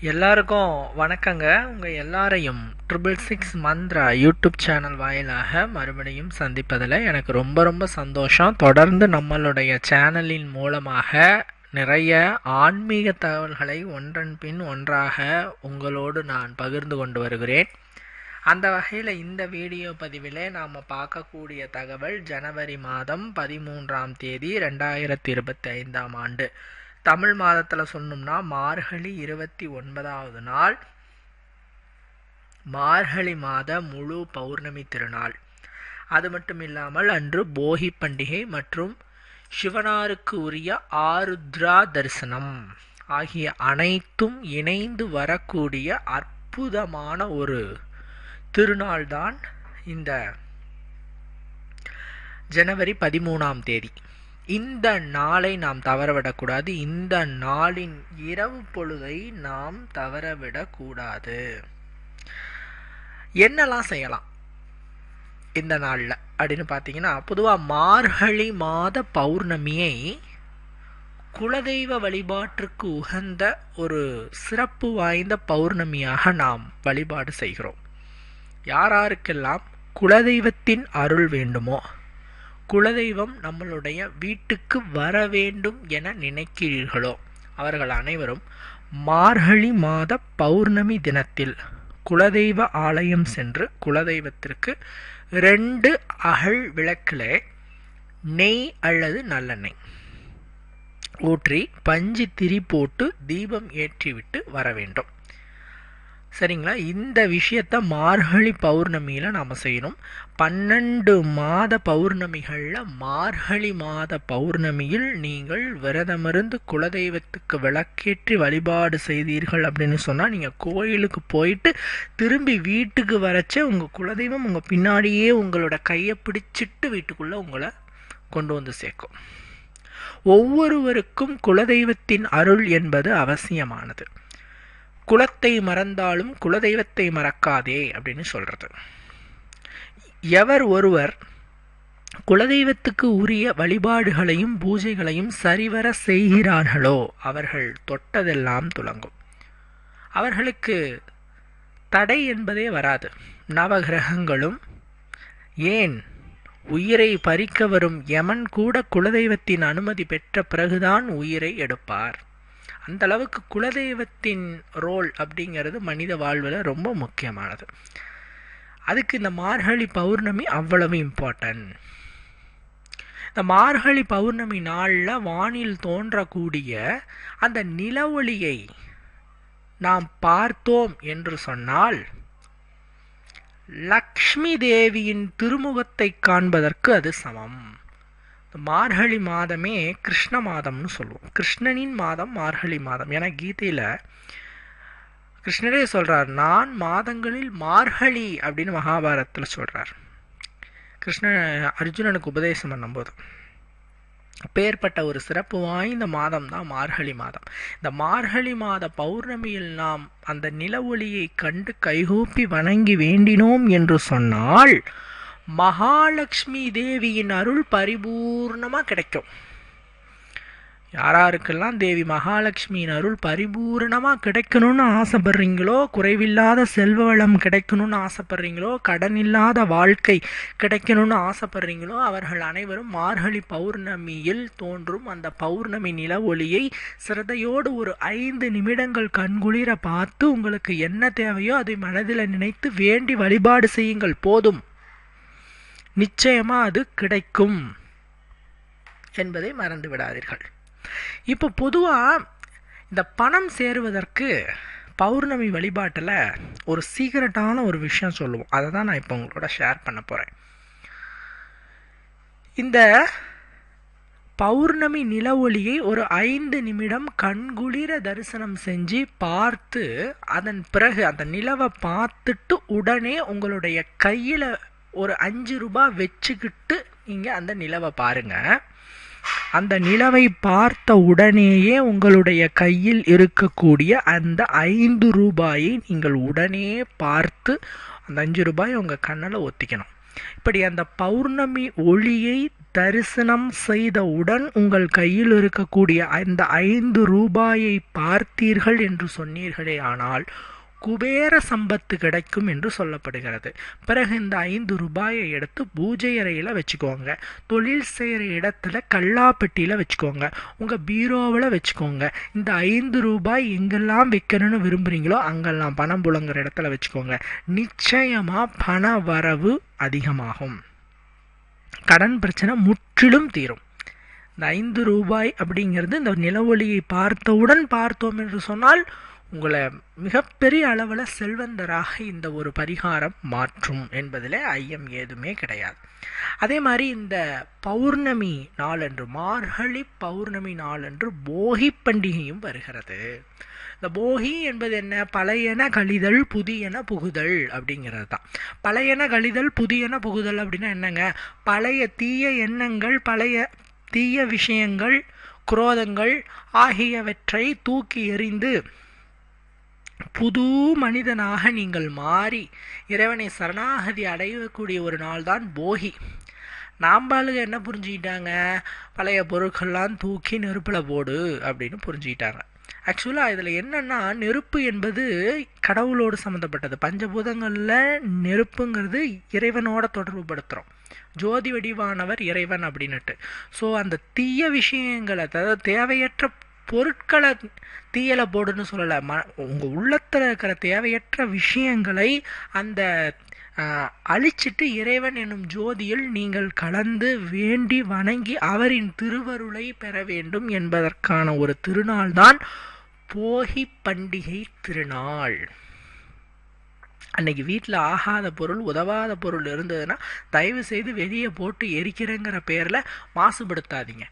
எல்லாருக்கும் வணக்கங்க. உங்கள் எல்லாரையும் triple six Mantra YouTube channel வாயிலாக மறுபடியும் சந்திப்பதில் எனக்கு ரொம்ப ரொம்ப சந்தோஷம். தொடர்ந்து நம்மளுடைய சேனலின் மூலமாக நிறைய ஆன்மீக தகவல்களை ஒன்றன் பின் ஒன்றாக உங்களோடு நான் பகிர்ந்து கொண்டு வருகிறேன். அந்த வகையில் இந்த வீடியோ பதிவிலே நாம் பார்க்கக்கூடிய தகவல் ஜனவரி மாதம் பதிமூன்றாம் தேதி ரெண்டாயிரத்தி இருபத்தி ஐந்தாம் ஆண்டு. தமிழ் மாதத்தில் சொன்னோம்னா மார்கழி இருபத்தி ஒன்பதாவது நாள். மார்கழி மாத முழு பௌர்ணமி திருநாள். அது மட்டும் இல்லாமல் அன்று போகி பண்டிகை மற்றும் சிவனாருக்கு உரிய ஆருத்ரா தரிசனம் ஆகிய அனைத்தும் இணைந்து வரக்கூடிய அற்புதமான ஒரு திருநாள்தான் இந்த ஜனவரி பதிமூணாம் தேதி. இந்த நாளை நாம் தவறவிடக்கூடாது. இந்த நாளின் இரவு பொழுதை நாம் தவறவிடக்கூடாது. என்னெல்லாம் செய்யலாம் இந்த நாளில்? அப்படின்னு பார்த்தீங்கன்னா பொதுவாக மார்கழி மாத பௌர்ணமியை குலதெய்வ வழிபாட்டிற்கு உகந்த ஒரு சிறப்பு வாய்ந்த பௌர்ணமியாக நாம் வழிபாடு செய்கிறோம். யாராருக்கெல்லாம் குலதெய்வத்தின் அருள் வேண்டுமோ குலதெய்வம் நம்மளுடைய வீட்டுக்கு வர வேண்டும் என நினைக்கிறீர்களோ? அவர்கள் அனைவரும் மார்கழி மாத பௌர்ணமி தினத்தில் குலதெய்வ ஆலயம் சென்று குலதெய்வத்திற்கு ரெண்டு அகல் விளக்கில் நெய் அல்லது நல்லெண்ணெய் ஊற்றி பஞ்சு திரி போட்டு தீபம் ஏற்றிவிட்டு வர வேண்டும். சரிங்களா? இந்த விஷயத்த மார்கழி பௌர்ணமியில் நாம் செய்யணும். பன்னெண்டு மாத பௌர்ணமிகளில் மார்கழி மாத பௌர்ணமியில் நீங்கள் விரதமிருந்து குலதெய்வத்துக்கு விளக்கேற்றி வழிபாடு செய்தீர்கள் அப்படின்னு சொன்னால் நீங்கள் கோயிலுக்கு போயிட்டு திரும்பி வீட்டுக்கு வரச்சே உங்கள் குலதெய்வம் உங்கள் பின்னாடியே உங்களோட கையை பிடிச்சிட்டு வீட்டுக்குள்ளே உங்களை கொண்டு வந்து சேர்க்கும். ஒவ்வொருவருக்கும் குலதெய்வத்தின் அருள் என்பது அவசியமானது. குலத்தை மறந்தாலும் குலதெய்வத்தை மறக்காதே அப்படின்னு சொல்கிறது எவர் ஒருவர் குலதெய்வத்துக்கு உரிய வழிபாடுகளையும் பூஜைகளையும் சரிவர செய்கிறார்களோ அவர்கள் தொட்டதெல்லாம் துலங்கும். அவர்களுக்கு தடை என்பதே வராது. நவகிரகங்களும் ஏன் உயிரை பறிக்க வரும் யமன் கூட குலதெய்வத்தின் அனுமதி பெற்ற பிறகுதான் உயிரை எடுப்பார். அந்த அளவுக்கு குலதெய்வத்தின் ரோல் அப்படிங்கிறது மனித வாழ்வில் ரொம்ப முக்கியமானது. அதுக்கு இந்த மார்கழி பௌர்ணமி அவ்வளவு இம்பார்ட்டன்ட் இந்த மார்கழி பௌர்ணமி நாளில் வானில் தோன்றக்கூடிய அந்த நிலவொளியை நாம் பார்த்தோம் என்று சொன்னால் லக்ஷ்மி தேவியின் திருமுகத்தை காண்பதற்கு அது சமம். மார்கழி மாதமே கிருஷ்ண மாதம்னு சொல்லுவோம். கிருஷ்ணனின் மாதம் மார்கழி மாதம். ஏன்னா கீதையில் கிருஷ்ணரே சொல்கிறார் நான் மாதங்களில் மார்கழி அப்படின்னு மகாபாரதத்தில் சொல்கிறார் கிருஷ்ண அர்ஜுனனுக்கு உபதேசம் பண்ணும்போது அப்பேற்பட்ட ஒரு சிறப்பு வாய்ந்த மாதம் தான் மார்கழி மாதம். இந்த மார்கழி மாத பௌர்ணமியில் நாம் அந்த நில ஒளியை கண்டு கைகூப்பி வணங்கி வேண்டினோம் என்று சொன்னால் மகாலட்சுமி தேவியின் அருள் பரிபூர்ணமாக கிடைக்கும். யாராருக்கெல்லாம் தேவி மகாலட்சுமியின் அருள் பரிபூர்ணமாக கிடைக்கணும்னு ஆசைப்படுறீங்களோ குறைவில்லாத செல்வ வளம் கிடைக்கணும்னு ஆசைப்படுறீங்களோ கடன் இல்லாத வாழ்க்கை கிடைக்கணும்னு ஆசைப்படுறீங்களோ அவர்கள் அனைவரும் மார்கழி பௌர்ணமியில் தோன்றும் அந்த பௌர்ணமி நில ஒளியை சிரதையோடு ஒரு ஐந்து நிமிடங்கள் கண்குளிர பார்த்து உங்களுக்கு என்ன தேவையோ அதை மனதில் நினைத்து வேண்டி வழிபாடு செய்யுங்கள். போதும். நிச்சயமா அது கிடைக்கும் என்பதை மறந்து விடாதீர்கள். இப்போ பொதுவாக இந்த பணம் சேருவதற்கு பௌர்ணமி வழிபாட்டில் ஒரு சீக்கிரட்டான ஒரு விஷயம் சொல்லுவோம். அதை தான் நான் இப்போ உங்களோட ஷேர் பண்ண போகிறேன் இந்த பௌர்ணமி நில ஒளியை ஒரு ஐந்து நிமிடம் கண்குளிர தரிசனம் செஞ்சு பார்த்து அதன் பிறகு அந்த நிலவை பார்த்துட்டு உடனே உங்களுடைய கையில் ஒரு அஞ்சு ரூபாய் வச்சுக்கிட்டு நீங்கள் அந்த நிலவை பாருங்கள் அந்த நிலவை பார்த்த உடனேயே உங்களுடைய கையில் இருக்கக்கூடிய அந்த ஐந்து ரூபாயை நீங்கள் உடனே பார்த்து அந்த அஞ்சு ரூபாய் உங்கள் கண்ணில் ஒத்திக்கணும். இப்படி அந்த பௌர்ணமி ஒளியை தரிசனம் செய்தவுடன் உங்கள் கையில் இருக்கக்கூடிய அந்த ஐந்து ரூபாயை பார்த்தீர்கள் என்று சொன்னீர்களே ஆனால் குபேர சம்பத்து கிடைக்கும் என்று சொல்லப்படுகிறது. பிறகு இந்த ஐந்து ரூபாயை எடுத்து பூஜை அறையில் வச்சுக்கோங்க. தொழில் செய்கிற இடத்துல கல்லாப்பட்டியில் வச்சுக்கோங்க. உங்கள் பீரோவில் வச்சுக்கோங்க. இந்த ஐந்து ரூபாய் எங்கெல்லாம் வைக்கணும்னு விரும்புகிறீங்களோ அங்கெல்லாம் பணம் புழங்குற இடத்துல வச்சுக்கோங்க. நிச்சயமாக பண வரவு அதிகமாகும். கடன் பிரச்சனை முற்றிலும் தீரும். இந்த ஐந்து ரூபாய் அப்படிங்கிறது இந்த நிலவொளியை பார்த்தவுடன் பார்த்தோம் என்று சொன்னால் உங்களை மிகப்பெரிய அளவில் செல்வந்தராக இந்த ஒரு பரிகாரம் மாற்றும் என்பதில் ஐயம் ஏதுமே கிடையாது. அதே மாதிரி இந்த பௌர்ணமி நாளன்று மார்கழி பௌர்ணமி நாளன்று போகி பண்டிகையும் வருகிறது. இந்த போகி என்பது என்ன? பழையன கழிதல் புதியன புகுதல் அப்படிங்கிறது தான். பழையன கழிதல் புதியன புகுதல் அப்படின்னா என்னங்க? பழைய தீய எண்ணங்கள் பழைய தீய விஷயங்கள் குரோதங்கள் ஆகியவற்றை தூக்கி எறிந்து புது மனிதனாக நீங்கள் மாறி இறைவனை சரணாகதி அடையக்கூடிய ஒரு நாள் தான் போகி நாம்பாளுங்க என்ன புரிஞ்சுக்கிட்டாங்க? பழைய பொருட்கள்லாம் தூக்கி நெருப்பில் போடு அப்படின்னு புரிஞ்சுக்கிட்டாங்க. ஆக்சுவலாக இதில் என்னென்னா நெருப்பு என்பது கடவுளோடு சம்மந்தப்பட்டது பஞ்சபூதங்களில் நெருப்புங்கிறது இறைவனோட தொடர்பு படுத்துகிறோம் ஜோதி வடிவானவர் இறைவன் அப்படின்னுட்டு. ஸோ அந்த தீய விஷயங்களை அதாவது தேவையற்ற பொருட்களை தீயலை போடுன்னு சொல்லலை. ம உங்கள் உள்ளத்தில் இருக்கிற தேவையற்ற விஷயங்களை அந்த அழிச்சிட்டு இறைவன் என்னும் ஜோதியில் நீங்கள் கலந்து வேண்டி வணங்கி அவரின் திருவருளை பெற வேண்டும் என்பதற்கான ஒரு திருநாள் தான் போகி பண்டிகை திருநாள். அன்னைக்கு வீட்டில் ஆகாத பொருள் உதவாத பொருள் இருந்ததுன்னா தயவு செய்து வெளியே போட்டு எரிக்கிறேங்கிற பேரில் மாசுபடுத்தாதீங்க.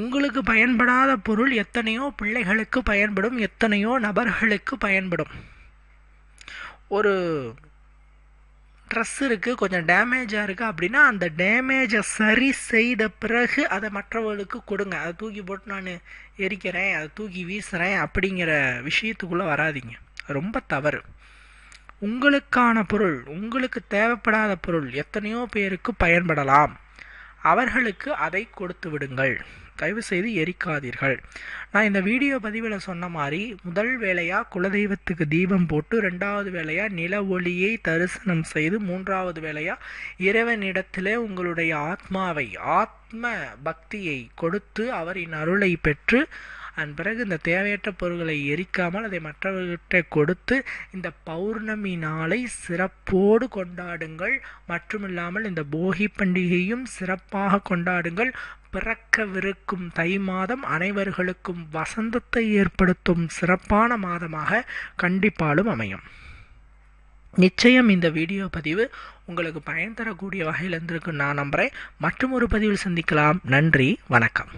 உங்களுக்கு பயன்படாத பொருள் எத்தனையோ பிள்ளைகளுக்கு பயன்படும் எத்தனையோ நபர்களுக்கு பயன்படும். ஒரு ட்ரெஸ் இருக்குது கொஞ்சம் டேமேஜாக இருக்குது அப்படின்னா அந்த டேமேஜை சரி செய்த பிறகு அதை மற்றவர்களுக்கு கொடுங்க. அதை தூக்கி போட்டு நான் எரிக்கிறேன் அதை தூக்கி வீசுகிறேன் அப்படிங்கிற விஷயத்துக்குள்ளே வராதிங்க. ரொம்ப தவறு. உங்களுக்கான பொருள் உங்களுக்கு தேவைப்படாத பொருள் எத்தனையோ பேருக்கு பயன்படலாம். அவர்களுக்கு அதை கொடுத்து விடுங்கள். தயவு செய்து எரிக்காதீர்கள். நான் இந்த வீடியோ பதிவில் சொன்ன மாதிரி முதல் வேலையாக குலதெய்வத்துக்கு தீபம் போட்டு ரெண்டாவது வேலையாக நில ஒளியை தரிசனம் செய்து மூன்றாவது வேலையாக இறைவனிடத்திலே உங்களுடைய ஆத்மாவை ஆத்ம பக்தியை கொடுத்து அவரின் அருளை பெற்று அதன் பிறகு இந்த தேவையற்ற பொருட்களை எரிக்காமல் அதை மற்றவர்கிட்ட கொடுத்து இந்த பௌர்ணமி நாளை சிறப்போடு கொண்டாடுங்கள். மட்டுமில்லாமல் இந்த போகி பண்டிகையும் சிறப்பாக கொண்டாடுங்கள். பிறக்கவிருக்கும் தை மாதம் அனைவர்களுக்கும் வசந்தத்தை ஏற்படுத்தும் சிறப்பான மாதமாக கண்டிப்பாலும் அமையும். நிச்சயம் இந்த வீடியோ பதிவு உங்களுக்கு பயன் தரக்கூடிய வகையில் இருந்திருக்கு நான் நம்புகிறேன் மற்றும் ஒரு பதிவில் சந்திக்கலாம். நன்றி. வணக்கம்.